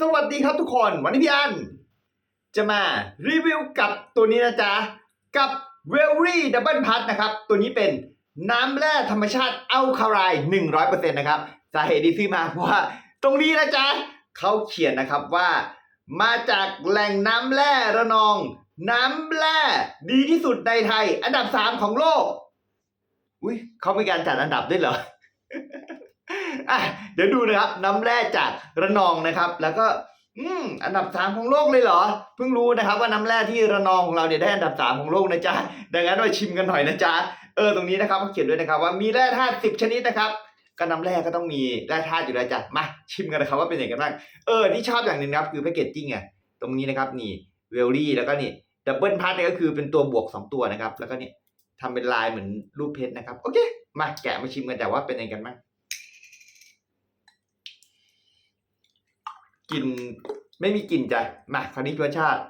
สวัสดีครับทุกคนวันนี้พี่อัน จะมารีวิวกับตัวนี้นะจ๊ะ กับเวลรี่ดับเบิลพัทนะครับ ตัวนี้เป็นน้ำแร่ธรรมชาติอัลคาไรหนึ่งร้อยเปอร์เซ็นต์นะครับสาเหตุที่ซื้อมาเพราะว่า ตรงนี้นะจ๊ะเขาเขียนนะครับว่า มาจากแหล่งน้ำแร่ระนอง น้ำแร่ดีที่สุดในไทย อันดับสามของโลก อุ้ยเขามีการจัดอันดับด้วยเหรอ อะเดี๋ยวดูนะครับน้ำแร่จากระนองนะครับ แล้วก็อืมอันดับสามของโลกเลยเหรอ เพิ่งรู้นะครับว่าน้ำแร่ที่ระนองของเราเนี่ยได้อันดับสามของโลกนะจ๊ะ ดังนั้นมาชิมกันหน่อยนะจ๊ะ เออตรงนี้นะครับเขาเขียนด้วยนะครับว่ามีแร่ธาตุสิบชนิดนะครับ ก็น้ำแร่ก็ต้องมีแร่ธาตุอยู่แล้วจ้ะ มาชิมกันนะครับว่าเป็นยังไงกันบ้าง เออที่ชอบอย่างหนึ่งครับคือแพคเกจจิ้งไงตรงนี้นะครับนี่เวลลี่แล้วก็นี่ดับเบิลพัทเนี่ยก็คือเป็นตัวบวกสองตัวนะครับ แล้วก็นี่ทำเป็นลายเหมือนรูปเพชรนะครับ โอเค มาแกะมาชิมกันแต่ว่าเป็นยังไงกันบ้าง กลิ่นไม่มีกลิ่นจ้ะมาคราวนี้รสชาติ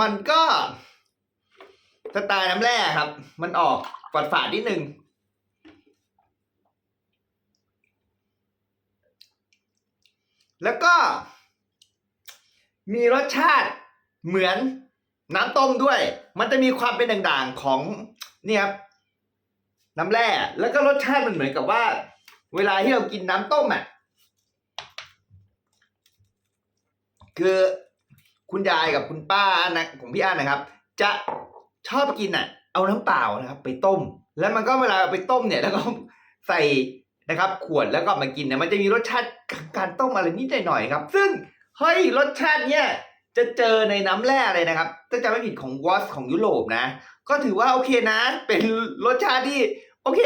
มันก็สไตล์น้ำแร่ครับ มันออกฝาดฝาดนิดนึงแล้วก็มีรสชาติเหมือน น้ำต้มด้วย มันจะมีความเป็นด่างๆของเนี่ยครับน้ำแร่แล้วก็รสชาติมันเหมือนกับว่า เวลาที่เรากินน้ำต้มอะคือคุณยายกับคุณป้านะของพี่อันนะครับ จะชอบกินอะ เอาน้ำเปล่านะครับ ไปต้ม แล้วมันก็เวลาไปต้มเนี่ย แล้วก็ใส่นะครับ ขวดแล้วก็มากินเนี่ยมันจะมีรสชาติการต้มอะไรนิดหน่อยๆครับ ซึ่งเฮ้ยรสชาติเนี่ย จะเจอในน้ำแร่เลยนะครับถ้าจำไม่ผิดของวอสของยุโรปนะ ก็ถือว่าโอเคนะ เป็นรสชาติที่โอเค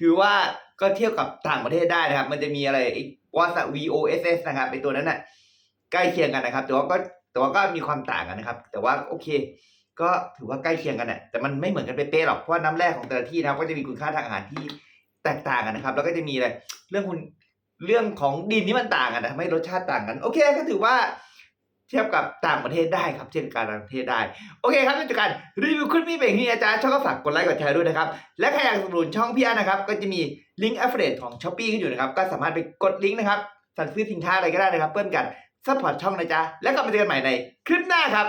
ถือว่าก็เทียบกับต่างประเทศได้นะครับ มันจะมีอะไรวอส V O S S นะครับไอตัวนั้นน่ะใกล้เคียงกันนะครับ แต่ว่าก็แต่ว่าก็มีความต่างกันนะครับ แต่ว่าโอเค ก็ถือว่าใกล้เคียงกันน่ะแต่มันไม่เหมือนกันเป๊ะๆหรอกเพราะว่าน้ำแร่ของแต่ละที่นะก็จะมีคุณค่าทางอาหารที่แตกต่างกันนะครับ แล้วก็จะมีอะไรเรื่องคุณเรื่องของดินที่มันต่างกันนะทำให้รสชาติต่างกัน โอเค ก็ถือว่า เทียบกับต่างประเทศได้ครับ เทียบการต่างประเทศได้ โอเคครับเป็นจากการรีวิวคลิปนี้เป็นอย่างนี้อาจารย์ช่องก็ฝากกดไลค์กดแชร์ด้วยนะครับ และใครอยากสนับสนุนช่องพี่อานะครับ ก็จะมีลิงก์ affiliate ของช้อปปี้ขึ้นอยู่นะครับ ก็สามารถไปกดลิงก์นะครับ สั่งซื้อสินค้าอะไรก็ได้นะครับ เพื่อนกันซัพพอร์ตช่องนะจ๊ะ และกลับมาเจอกันใหม่ในคลิปหน้าครับ